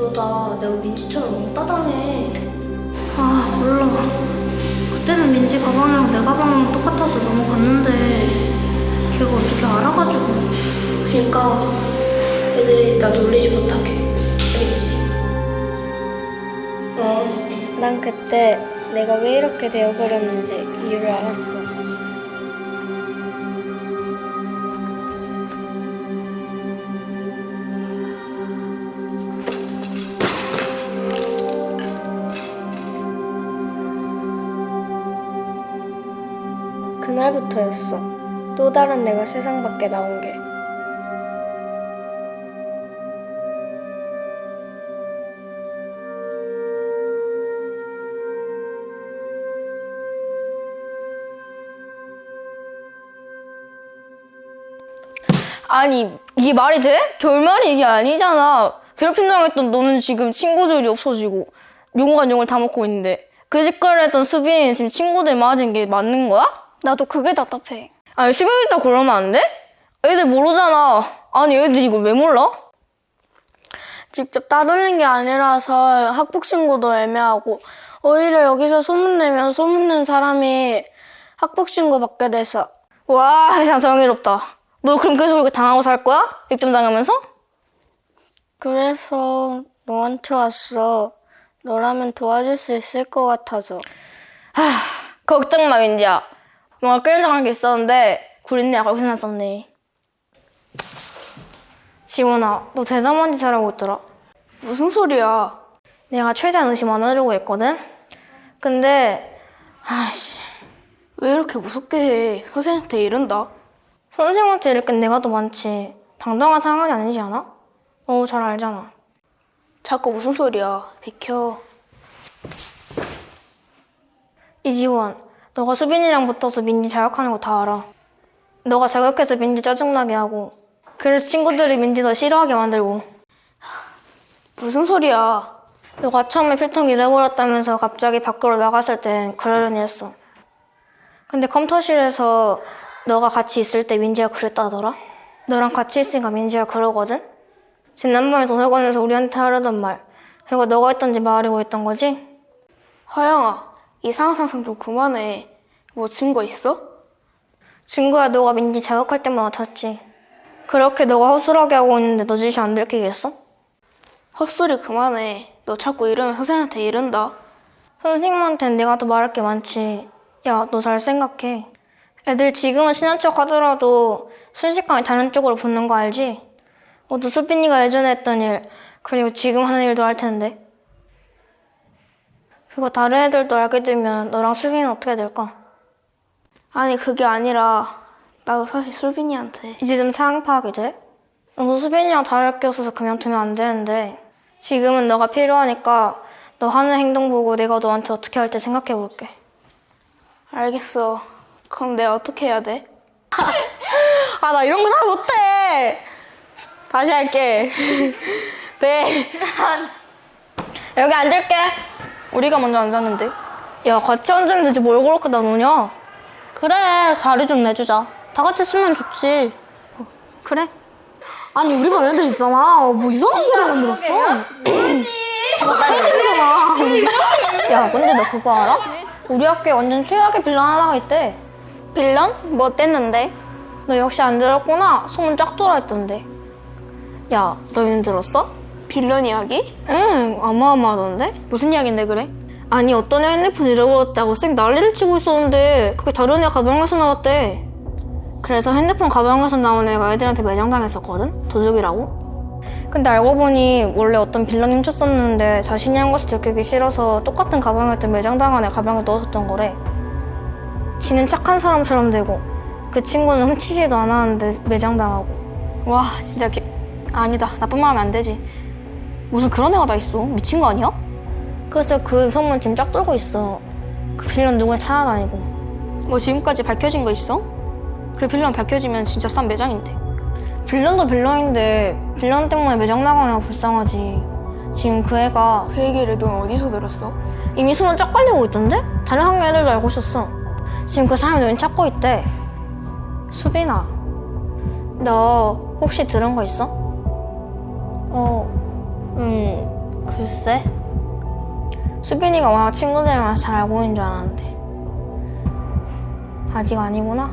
그러다 내가 민지처럼 왕따 당해. 아, 몰라. 그때는 민지 가방이랑 내 가방이랑 똑같아서 넘어갔는데 걔가 어떻게 알아가지고. 그러니까 애들이 나 놀리지 못하게. 알겠지? 어. 난 그때 내가 왜 이렇게 되어버렸는지 이유를 알았어. 그날부터였어. 또 다른 내가 세상 밖에 나온 게. 아니 이게 말이 돼? 결말이 이게 아니잖아. 괴롭힘 당했던 너는 지금 친구들이 없어지고 용과 용을 다 먹고 있는데 그 짓거리를 했던 수빈이 지금 친구들 맞은 게 맞는 거야? 나도 그게 답답해. 아니 수빈이 딱 그러면 안 돼? 애들 모르잖아. 아니 애들 이걸 왜 몰라? 직접 따돌린 게 아니라서 학폭 신고도 애매하고 오히려 여기서 소문내면 소문낸 사람이 학폭 신고 받게 돼서 와 세상 정의롭다. 너 그럼 계속 이렇게 당하고 살 거야? 입점 당하면서? 그래서 너한테 왔어. 너라면 도와줄 수 있을 것 같아서. 걱정 마 민지야. 뭔가 끌려장한 게 있었는데 구린내가 거기서 났었네. 지원아, 너 대담한 짓 하라고 있더라. 무슨 소리야? 내가 최대한 의심 안 하려고 했거든? 근데, 아씨, 왜 이렇게 무섭게 해? 선생님한테 이른다. 선생님한테 이럴 건 내가 더 많지. 당당한 상황이 아니지 않아? 너잘 알잖아. 자꾸 무슨 소리야? 비켜. 이지원, 너가 수빈이랑 붙어서 민지 자극하는 거 다 알아. 너가 자극해서 민지 짜증나게 하고, 그래서 친구들이 민지 너 싫어하게 만들고, 무슨 소리야? 너가 처음에 필통 잃어버렸다면서 갑자기 밖으로 나갔을 땐 그러려니 했어. 근데 컴퓨터실에서 너가 같이 있을 때 민지가 그랬다더라? 너랑 같이 있으니까 민지가 그러거든? 지난번에 도서관에서 우리한테 하려던 말. 이거 너가 했던지 말하려고 했던 거지? 하영아, 이상한 상상 좀 그만해. 뭐 증거 있어? 친구야 너가 민지 자극할 때마다 쳤지. 그렇게 너가 허술하게 하고 있는데 너 짓이 안 들키겠어? 헛소리 그만해. 너 자꾸 이러면 선생님한테 이른다. 선생님한테는 내가 더 말할 게 많지. 야, 너 잘 생각해. 애들 지금은 친한 척 하더라도 순식간에 다른 쪽으로 붙는 거 알지? 너도 수빈이가 예전에 했던 일, 그리고 지금 하는 일도 할 텐데. 그거 다른 애들도 알게 되면 너랑 수빈이는 어떻게 될까? 아니 그게 아니라 나도 사실 솔빈이한테 이제 좀 상황 파악이 돼? 너도 수빈이랑 다를 게 없어서 그냥 두면 안 되는데 지금은 너가 필요하니까 너 하는 행동 보고 내가 너한테 어떻게 할지 생각해 볼게. 알겠어. 그럼 내가 어떻게 해야 돼? 아, 나 이런 거 잘 못해. 다시 할게. 네. 여기 앉을게. 우리가 먼저 앉았는데. 야, 같이 앉으면 되지 뭘 그렇게 나누냐? 그래, 자리 좀 내주자. 다 같이 쓰면 좋지. 그래. 아니, 우리 반 애들 있잖아. 뭐 이상한 소리 만들었어. 최진이잖아. 야, 근데 너 그거 알아? 우리 학교에 완전 최악의 빌런 하나가 있대. 빌런? 뭐 어땠는데? 너 역시 안 들었구나. 소문 쫙 돌아 있던데. 야, 너희는 들었어? 빌런 이야기? 응, 어마어마하던데? 무슨 이야기인데 그래? 아니, 어떤 애 핸드폰 잃어버렸다고 쌩 난리를 치고 있었는데 그게 다른 애 가방에서 나왔대. 그래서 핸드폰 가방에서 나온 애가 애들한테 매장당했었거든? 도둑이라고? 근데 알고 보니 원래 어떤 빌런이 훔쳤었는데 자신이 한 것을 들키기 싫어서 똑같은 가방이었던 매장당한 애 가방에 넣어뒀던 거래. 지는 착한 사람처럼 되고 그 친구는 훔치지도 않았는데 매장당하고 와 진짜 개... 아니다 나쁜 말 하면 안 되지 무슨 그런 애가 다 있어 미친 거 아니야? 그래서 그 소문 지금 쫙 돌고 있어 그 빌런 누군지 찾아다니고 뭐 지금까지 밝혀진 거 있어? 그 빌런 밝혀지면 진짜 싼 매장인데 빌런도 빌런인데 빌런 때문에 매장 나가는 애가 불쌍하지 지금 그 애가 그 얘기를 넌 어디서 들었어? 이미 소문 쫙 깔리고 있던데? 다른 학교 애들도 알고 있었어. 지금 그 사람이 누군 찾고 있대. 수빈아, 너 혹시 들은 거 있어? 어, 음, 글쎄. 수빈이가 워낙 친구들이랑 잘 알고 있는 줄 알았는데 아직 아니구나.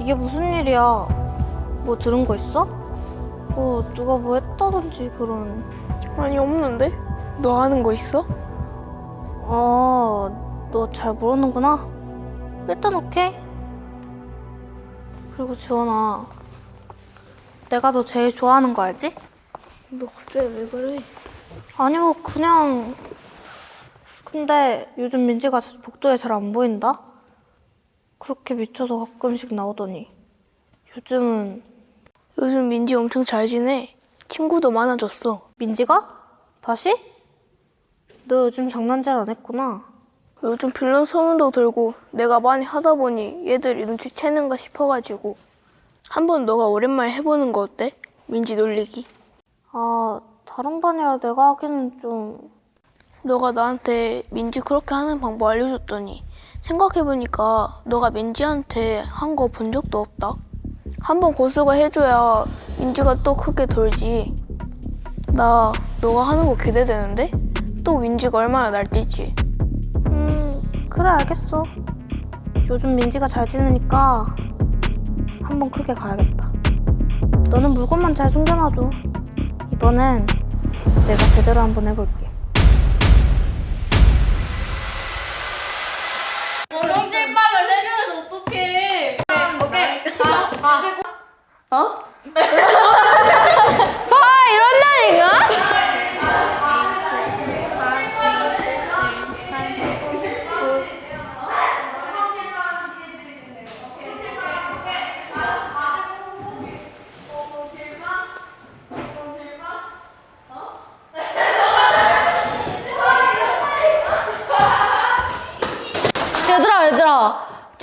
이게 무슨 일이야? 뭐 들은 거 있어? 뭐 누가 뭐 했다든지 그런. 아니 없는데? 너 아는 거 있어? 어, 너잘 모르는구나. 일단 오케이. 그리고 지원아, 내가 너 제일 좋아하는 거 알지? 너 갑자기 왜 그래? 아니 뭐 그냥. 근데 요즘 민지가 복도에 잘 안 보인다. 그렇게 미쳐서 가끔씩 나오더니 요즘은 요즘 민지 엄청 잘 지내. 친구도 많아졌어. 민지가? 다시? 너 요즘 장난 잘안 했구나. 요즘 빌런 소문도 들고 내가 많이 하다 보니 얘들이 눈치채는가 싶어가지고 한번 너가 오랜만에 해보는 거 어때? 민지 놀리기. 아, 다른 반이라 내가 하기는 좀. 너가 나한테 민지 그렇게 하는 방법 알려줬더니 생각해보니까 너가 민지한테 한 거 본 적도 없다. 한번 고수가 해줘야 민지가 또 크게 돌지. 나 너가 하는 거 기대되는데? 또 민지가 얼마나 날뛸지. 음, 그래, 알겠어. 요즘 민지가 잘 지내니까 한번 크게 가야겠다. 너는 물건만 잘 숨겨놔줘. 이번엔 내가 제대로 한번 해볼게. 이런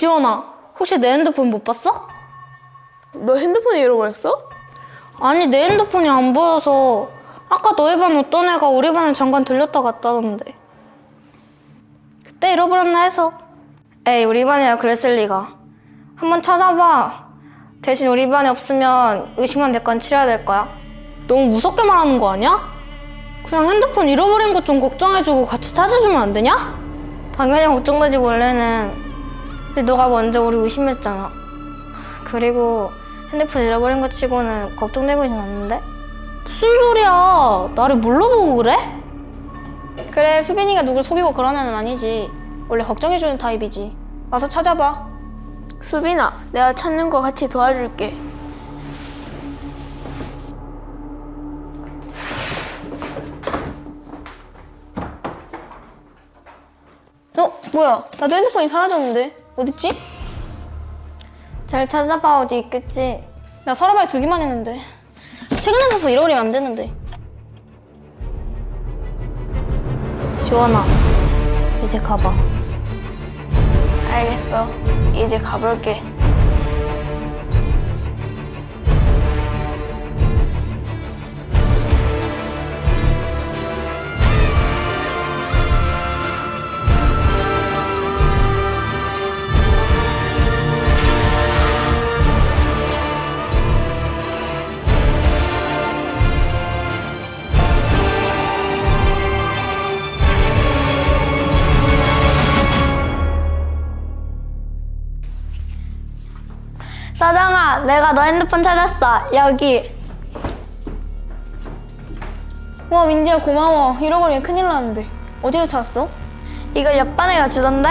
지원아, 혹시 내 핸드폰 못 봤어? 너 핸드폰 잃어버렸어? 아니, 내 핸드폰이 안 보여서 아까 너희 반 어떤 애가 우리 반에 잠깐 들렸다 갔다던데. 그때 잃어버렸나 해서. 에이 우리 반이야 그랬을 리가. 한번 찾아봐. 대신 우리 반에 없으면 의심만 될건 치러야 될 거야. 너무 무섭게 말하는 거 아니야? 그냥 핸드폰 잃어버린 것 좀 걱정해주고 같이 찾아주면 안 되냐? 당연히 걱정되지 원래는. 근데 너가 먼저 우리 의심했잖아. 그리고 핸드폰 잃어버린 것 치고는 걱정되고 있진 않는데? 무슨 소리야? 나를 뭘로 보고 그래? 그래 수빈이가 누굴 속이고 그런 애는 아니지. 원래 걱정해주는 타입이지. 와서 찾아봐. 수빈아, 내가 찾는 거 같이 도와줄게. 어 뭐야? 나도 핸드폰이 사라졌는데 어딨지? 잘 찾아봐 어디 있겠지. 나 서랍에 두기만 했는데. 최근에 사서 잃어버리면 안 되는데. 지원아, 이제 가봐. 알겠어. 이제 가볼게. 너 핸드폰 찾았어. 여기. 와 민지야 고마워. 잃어버리면 큰일 나는데. 어디로 찾았어? 이거 옆반에가 주던데?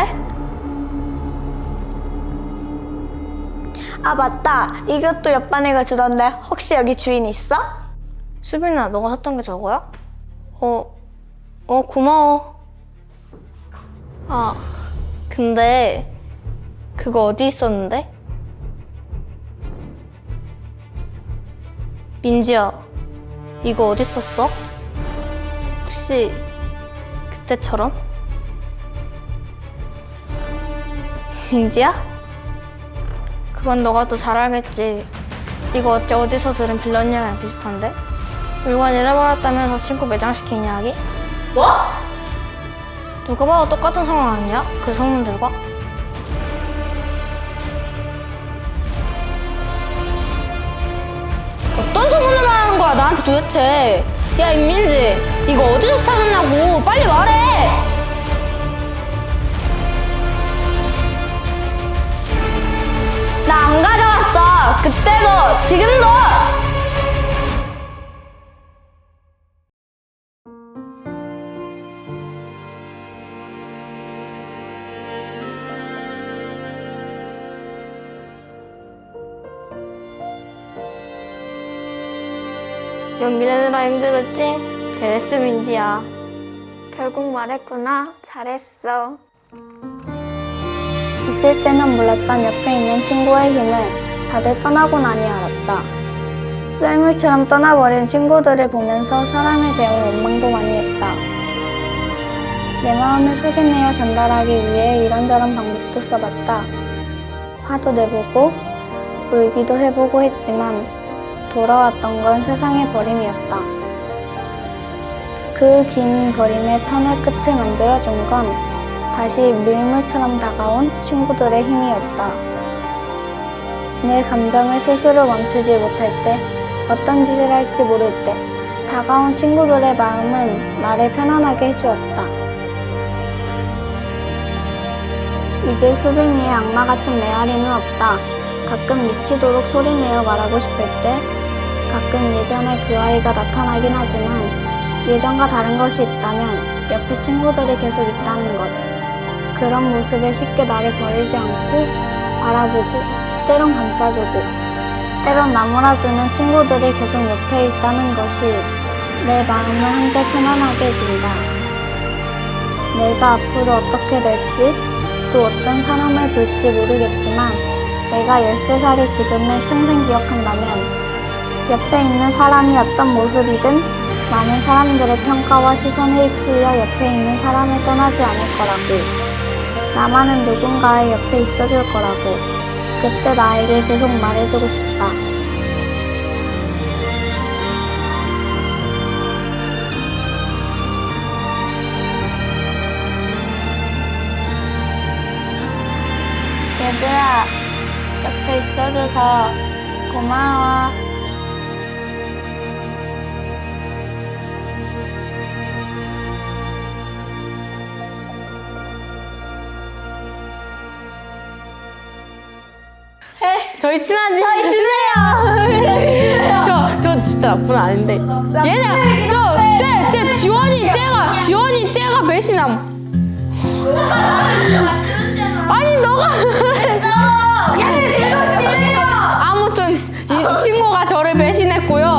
아 맞다 이것도 옆반에가 주던데 혹시 여기 주인 있어? 수빈아 너가 샀던 게 저거야? 어, 어, 고마워. 아, 근데 그거 어디 있었는데? 민지야, 이거 어디 있었어? 혹시 그때처럼? 민지야? 그건 너가 또잘 알겠지. 이거 어째 어디서 들은 빌런 이야기랑 비슷한데? 물건 잃어버렸다면서 친구 매장시킨 이야기? 뭐? 누가 봐도 똑같은 상황 아니야? 그 소문들과? 나한테 도대체? 야 임민지 이거 어디서 찾았냐고 빨리 말해. 나 안 가져왔어. 그때도 지금도. 연기 내느라 힘들었지? 잘했어 민지야. 결국 말했구나. 잘했어. 있을 때는 몰랐던 옆에 있는 친구의 힘을 다들 떠나고 나니 알았다. 썰물처럼 떠나버린 친구들을 보면서 사람에 대한 원망도 많이 했다. 내 마음을 소개내어 전달하기 위해 이런저런 방법도 써봤다. 화도 내보고 울기도 해보고 했지만 돌아왔던 건 세상의 버림이었다. 그 긴 버림의 터널 끝을 만들어준 건 다시 밀물처럼 다가온 친구들의 힘이었다. 내 감정을 스스로 멈추지 못할 때, 어떤 짓을 할지 모를 때, 다가온 친구들의 마음은 나를 편안하게 해주었다. 이제 수빈이의 악마 같은 메아리는 없다. 가끔 미치도록 소리내어 말하고 싶을 때, 가끔 예전에 그 아이가 나타나긴 하지만, 예전과 다른 것이 있다면 옆에 친구들이 계속 있다는 것. 그런 모습에 쉽게 나를 버리지 않고 바라보고 때론 감싸주고 때론 나무라주는 친구들이 계속 옆에 있다는 것이 내 마음을 한결 편안하게 해준다. 내가 앞으로 어떻게 될지 또 어떤 사람을 볼지 모르겠지만 내가 13살의 지금을 평생 기억한다면 옆에 있는 사람이 어떤 모습이든 많은 사람들의 평가와 시선에 휩쓸려 옆에 있는 사람을 떠나지 않을 거라고. 나만은 누군가의 옆에 있어줄 거라고. 그때 나에게 계속 말해주고 싶다. 얘들아, 옆에 있어줘서 고마워. 저희 친하지? 저희 친해요. 저, 저 진짜 나쁜 아닌데. 얘네, 저, 쟤, 쟤 지원이, 쟤가, 지원이, 쟤가 배신함. 아니, 너가. 아무튼, 이 친구가 저를 배신했고요.